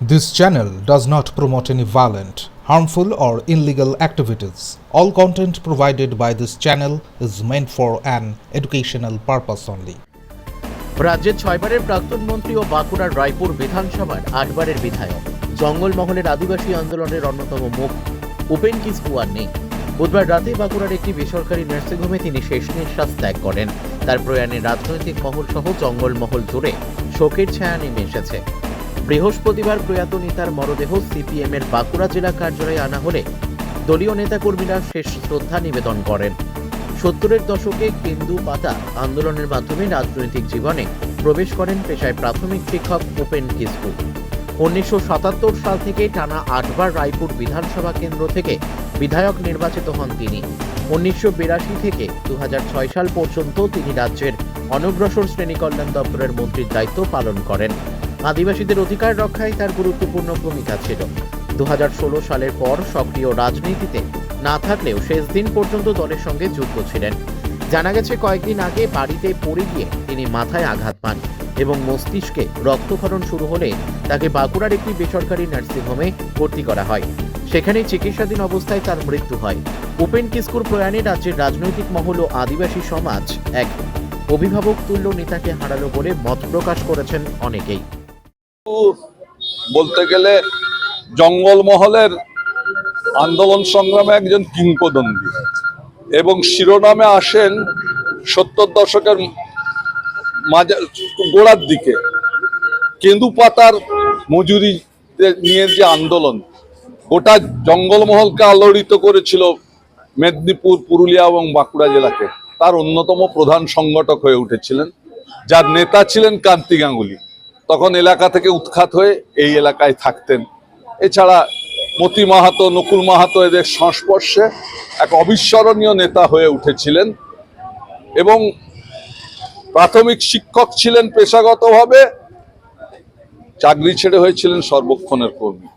This channel does not promote any violent, harmful, or illegal activities. All content provided by this channel is meant for an educational purpose only. রাজ্যের ছয়বারের প্রাক্তন মন্ত্রী ও বাঁকুড়ার রায়পুর বিধানসভার আটবারের বিধায়ক। জঙ্গলমহলের আদিবাসী আন্দোলনের অন্যতম মুখ। উপেন কিসকু আর নেই। বুধবার রাতে বাঁকুড়ার একটি বেসরকারি নার্সিংহোমে তিনি শেষ নিঃশ্বাস ত্যাগ করেন। তার প্রয়াণে রাজনৈতিক মহল সহ জঙ্গলমহল জুড়ে শোকের ছায়া নেমে এসেছে। বৃহস্পতিবার প্রয়াত নেতার মরদেহ সিপিএম এর বাঁকুড়া জেলা কার্যালয়ে আনা হলে দলীয় নেতাকর্মীরা শেষ শ্রদ্ধা নিবেদন করেন। সত্তরের দশকে কেন্দু পাতা আন্দোলনের মাধ্যমে রাজনৈতিক জীবনে প্রবেশ করেন পেশায় প্রাথমিক শিক্ষক উপেন কিসকু। উনিশশো সাতাত্তর সাল থেকে টানা আটবার রায়পুর বিধানসভা কেন্দ্র থেকে বিধায়ক নির্বাচিত হন তিনি। উনিশশো বিরাশি থেকে দু হাজার ছয় সাল পর্যন্ত তিনি রাজ্যের অনগ্রসর শ্রেণি কল্যাণ দপ্তরের মন্ত্রীর দায়িত্ব পালন করেন। আদিবাসীদের অধিকার রক্ষায় তার গুরুত্বপূর্ণ ভূমিকা ছিল। দু হাজার ষোলো সালের পর সক্রিয় রাজনীতিতে না থাকলেও শেষ দিন পর্যন্ত দলের সঙ্গে যুক্ত ছিলেন। জানা গেছে, কয়েকদিন আগে বাড়িতে পড়ে গিয়ে তিনি মাথায় আঘাত পান এবং মস্তিষ্কে রক্তক্ষরণ শুরু হলে তাকে বাঁকুড়ার একটি বেসরকারি নার্সিংহোমে ভর্তি করা হয়। সেখানে চিকিৎসাধীন অবস্থায় তার মৃত্যু হয়। উপেন কিস্কুর প্রয়াণে রাজ্যের রাজনৈতিক মহল ও আদিবাসী সমাজ এক অভিভাবক তুল্য নেতাকে হারালো বলে মত প্রকাশ করেছেন অনেকেই। বলতে গেলে জঙ্গলমহলের আন্দোলন সংগ্রামে একজন কিংবদন্তি। এবং শিরোনামে আসেন সত্তর দশকের মাঝে, গোড়ার দিকে। কেন্দু পাতার মজুরি নিয়ে যে আন্দোলন, গোটা জঙ্গলমহলকে আলোড়িত করেছিল মেদিনীপুর, পুরুলিয়া এবং বাঁকুড়া জেলাকে। তার অন্যতম প্রধান সংগঠক হয়ে উঠেছিলেন, যার নেতা ছিলেন কান্তি গাঙ্গুলি। তখন এলাকা থেকে উৎখাত হয়ে এই এলাকায় থাকতেন। এছাড়া মতি মাহাতো, নকুল মাহাতো এদের সংস্পর্শে এক অবিস্মরণীয় নেতা হয়ে উঠেছিলেন এবং প্রাথমিক শিক্ষক ছিলেন পেশাগতভাবে, চাকরি ছেড়ে হয়েছিলেন সর্বক্ষণের কর্মী।